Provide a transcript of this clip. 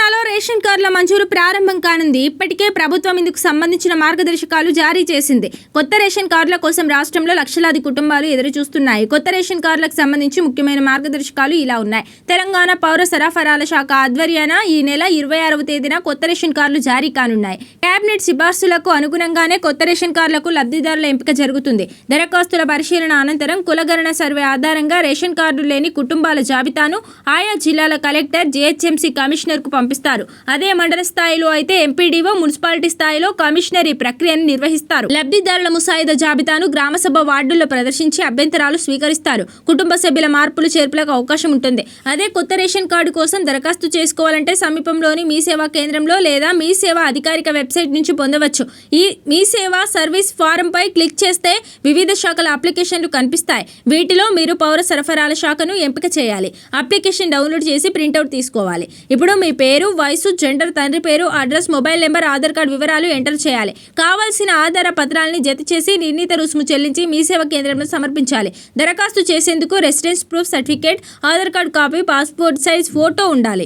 తెలంగాణలో రేషన్ కార్డుల మంజూరు ప్రారంభం కానుంది. ఇప్పటికే ప్రభుత్వం ఇందుకు సంబంధించిన మార్గదర్శకాలు జారీ చేసింది. కొత్త రేషన్ కార్డుల కోసం రాష్ట్రంలో లక్షలాది కుటుంబాలు ఎదురు చూస్తున్నాయి కొత్త రేషన్ కార్డులకు సంబంధించి ముఖ్యమైన మార్గదర్శకాలు ఇలా ఉన్నాయి. తెలంగాణ పౌర సరఫరాల శాఖ ఆధ్వర్యాన ఈ నెల ఇరవై ఆరవ తేదీన కొత్త రేషన్ కార్డులు జారీ కానున్నాయి. కేబినెట్ సిఫార్సులకు అనుగుణంగానే కొత్త రేషన్ కార్డులకు లబ్ధిదారుల ఎంపిక జరుగుతుంది. దరఖాస్తుల పరిశీలన అనంతరం కులగణన సర్వే ఆధారంగా రేషన్ కార్డు లేని కుటుంబాల జాబితాను ఆయా జిల్లాల కలెక్టర్ జేహెచ్ఎంసీ కమిషనర్కు పంపిస్తారు. అదే మండల స్థాయిలో అయితే ఎంపీడీఓ మున్సిపాలిటీ స్థాయిలో కమిషనర్ ఈ ప్రక్రియను నిర్వహిస్తారు. లబ్ధిదారుల ముసాయిదా జాబితాను గ్రామసభ వార్డుల్లో ప్రదర్శించి అభ్యంతరాలు స్వీకరిస్తారు. కుటుంబ సభ్యుల మార్పులు చేర్పులకు అవకాశం ఉంటుంది. అదే కొత్త రేషన్ కార్డు కోసం దరఖాస్తు చేసుకోవాలంటే సమీపంలోని మీ సేవా కేంద్రంలో లేదా మీ సేవా అధికారిక వెబ్సైట్ నుంచి పొందవచ్చు. ఈ మీ సేవా సర్వీస్ ఫారం పై క్లిక్ చేస్తే వివిధ శాఖల అప్లికేషన్లు కనిపిస్తాయి. వీటిలో మీరు పౌర సరఫరాల శాఖను ఎంపిక చేయాలి. అప్లికేషన్ డౌన్లోడ్ చేసి ప్రింట్అవుట్ తీసుకోవాలి. ఇప్పుడు మీ పేరు వయసు జెండర్ తండ్రి పేరు address mobile number Aadhaar card వివరాలు ఎంటర్ చేయాలి. కావాల్సిన ఆధార పత్రాలని జత చేసి నిర్ణీత రుసుము చెల్లించి మీ సేవ కేంద్రంలో సమర్పించాలి. దరఖాస్తు చేసేందుకు residence proof certificate Aadhaar card copy passport size photo ఉండాలి.